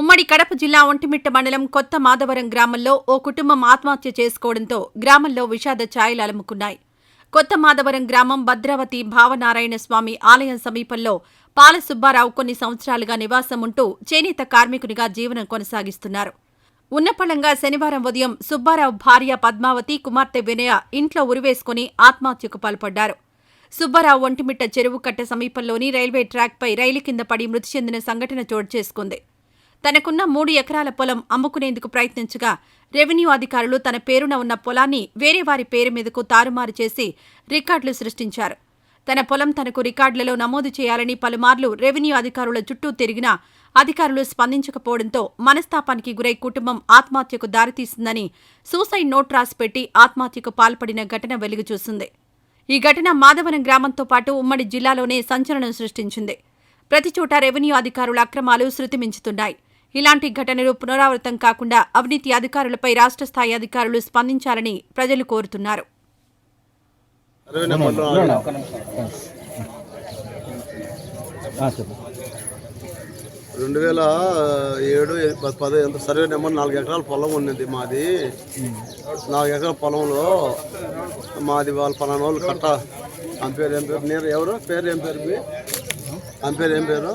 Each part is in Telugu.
ఉమ్మడి కడప జిల్లా ఒంటిమిట్ట మండలం కొత్త మాధవరం గ్రామంలో ఓ కుటుంబం ఆత్మహత్య చేసుకోవడంతో గ్రామంలో విషాద ఛాయలు అలముకున్నాయి. కొత్త మాధవరం గ్రామం భద్రావతి భావనారాయణ స్వామి ఆలయం సమీపంలో పాల సుబ్బారావు కొన్ని సంవత్సరాలుగా నివాసం ఉంటూ చేనేత కార్మికునిగా జీవనం కొనసాగిస్తున్నారు. ఉన్నపళంగా శనివారం ఉదయం సుబ్బారావు భార్య పద్మావతి కుమార్తె వినయ ఇంట్లో ఉరివేసుకుని ఆత్మహత్యకు పాల్పడ్డారు. సుబ్బారావు ఒంటిమిట్ట చెరువు కట్ట సమీపంలోని రైల్వే ట్రాక్పై రైలు కింద పడి మృతి చెందిన సంఘటన చోటు చేసుకుంది. తనకున్న మూడు ఎకరాల పొలం అమ్ముకునేందుకు ప్రయత్నించగా రెవెన్యూ అధికారులు తన పేరున ఉన్న పొలాన్ని వేరే వారి పేరు మీదకు తారుమారు చేసి రికార్డులు సృష్టించారు. తన పొలం తనకు రికార్డులలో నమోదు చేయాలని పలుమార్లు రెవెన్యూ అధికారుల చుట్టూ తిరిగినా అధికారులు స్పందించకపోవడంతో మనస్తాపానికి గురై కుటుంబం ఆత్మహత్యకు దారితీసిందని సూసైడ్ నోట్ రాసిపెట్టి ఆత్మహత్యకు పాల్పడిన ఘటన వెలుగుచూసింది. ఈ ఘటన మాధవనం గ్రామంతో పాటు ఉమ్మడి జిల్లాలోనే సంచలనం సృష్టించింది. ప్రతిచోట రెవెన్యూ అధికారుల అక్రమాలు శృతిమించుతున్నాయి. ఇలాంటి ఘటనలు పునరావృతం కాకుండా అవినీతి అధికారులపై రాష్ట్ర స్థాయి అధికారులు స్పందించాలని ప్రజలు కోరుతున్నారు. రెండు వేల ఏడు పది ఎంత సర్వే నెంబర్ నాలుగు ఎకరాల పొలం ఉన్నది మాది. నాలుగు ఎకరాల పొలంలో మాది వాళ్ళ పలానా వాళ్ళు కట్ట. ఆమె పేరు ఏం పేరు? నేను ఎవరు? పేరు ఏం పేరు మీ? ఆమె పేరు ఏం పేరు?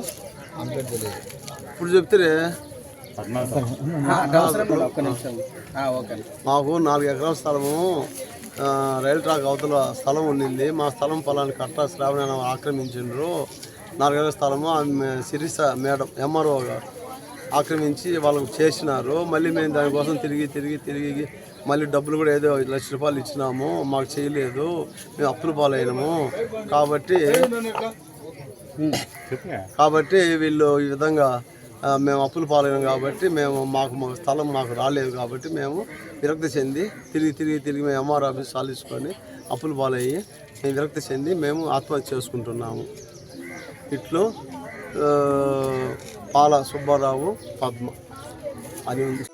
ఇప్పుడు చెప్తే మాకు నాలుగు ఎకరాల స్థలము ఆ, రైలు ట్రాక్ అవతల స్థలం ఉండింది. మా స్థలం పొలాన్ని కట్ట శ్రావణ ఆక్రమించిండ్రు. నాలుగు ఎకరాల స్థలము ఆమె సిరిస మేడం ఎంఆర్ఓ గారు ఆక్రమించి వాళ్ళకు చేసినారు. మళ్ళీ మేము దానికోసం తిరిగి తిరిగి తిరిగి మళ్ళీ డబ్బులు కూడా ఏదో ఐదు లక్షల రూపాయలు ఇచ్చినాము. మాకు చేయలేదు. మేము అప్పులు పాలైనాము. కాబట్టి కాబట్టి వీళ్ళు ఈ విధంగా మేము అప్పులు పాలైనాం కాబట్టి మేము మాకు మా స్థలం మాకు రాలేదు కాబట్టి మేము విరక్తి చెంది తిరిగి తిరిగి తిరిగి మేము ఎంఆర్ ఆఫీస్ సాధించుకొని అప్పులు పాలయ్యి మేము విరక్తి చెంది మేము ఆత్మహత్య చేసుకుంటున్నాము. ఇట్లు పాల సుబ్బారావు పద్మ. అది ఉంది.